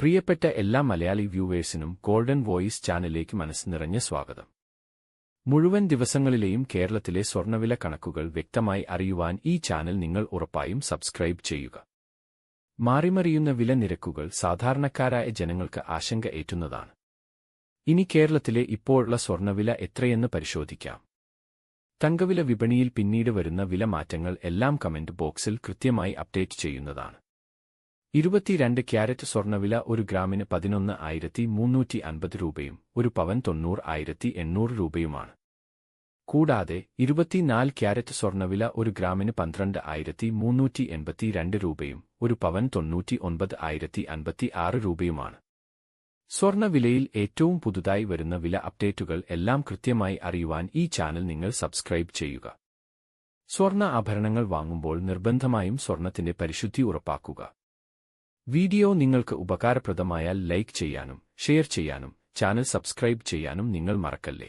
പ്രിയപ്പെട്ട എല്ലാ Malayali വ്യൂവേഴ്സിനും golden voice ചാനലിലേക്ക് മനസ്സ് നിറഞ്ഞ സ്വാഗതം. മുഴുവൻ ദിവസങ്ങളിലെയും കേരളത്തിലെ സ്വർണവില കണക്കുകൾ വ്യക്തമായി അറിയുവാൻ ഈ ചാനൽ നിങ്ങൾ ഉറപ്പായും സബ്സ്ക്രൈബ് ചെയ്യുക. മാറിമറിയുന്ന വില നിരക്കുകൾ സാധാരണക്കാരായ ജനങ്ങൾക്ക് ആശങ്ക ഏറ്റുന്നതാണ്. ഇനി കേരളത്തിലെ ഇപ്പോഴുള്ള സ്വർണവില എത്രയെന്ന് പരിശോധിക്കാം. തങ്കവില വിപണിയിൽ പിന്നീട് വരുന്ന വില മാറ്റങ്ങൾ എല്ലാം കമന്റ് ബോക്സിൽ കൃത്യമായി അപ്ഡേറ്റ് ചെയ്യുന്നതാണ്. ഇരുപത്തിരണ്ട് ക്യാരറ്റ് സ്വർണവില ഒരു ഗ്രാമിന് പതിനൊന്ന് ആയിരത്തി മുന്നൂറ്റി അൻപത് രൂപയും ഒരു പവൻ തൊണ്ണൂറ് ആയിരത്തി എണ്ണൂറ് രൂപയുമാണ്. കൂടാതെ ഇരുപത്തിനാല് ക്യാരറ്റ് സ്വർണവില ഒരു ഗ്രാമിന് പന്ത്രണ്ട് ആയിരത്തി മുന്നൂറ്റി എൺപത്തിരണ്ട് രൂപയും ഒരു പവൻ തൊണ്ണൂറ്റി ഒൻപത് ആയിരത്തി അൻപത്തി ആറ് രൂപയുമാണ്. സ്വർണവിലയിൽ ഏറ്റവും പുതുതായി വരുന്ന വില അപ്ഡേറ്റുകൾ എല്ലാം കൃത്യമായി അറിയുവാൻ ഈ ചാനൽ നിങ്ങൾ സബ്സ്ക്രൈബ് ചെയ്യുക. സ്വർണ ആഭരണങ്ങൾ വാങ്ങുമ്പോൾ നിർബന്ധമായും സ്വർണത്തിന്റെ പരിശുദ്ധി ഉറപ്പാക്കുക. വീഡിയോ നിങ്ങൾക്ക് ഉപകാരപ്രദമായാൽ ലൈക്ക് ചെയ്യാനും ഷെയർ ചെയ്യാനും ചാനൽ സബ്സ്ക്രൈബ് ചെയ്യാനും നിങ്ങൾ മറക്കല്ലേ?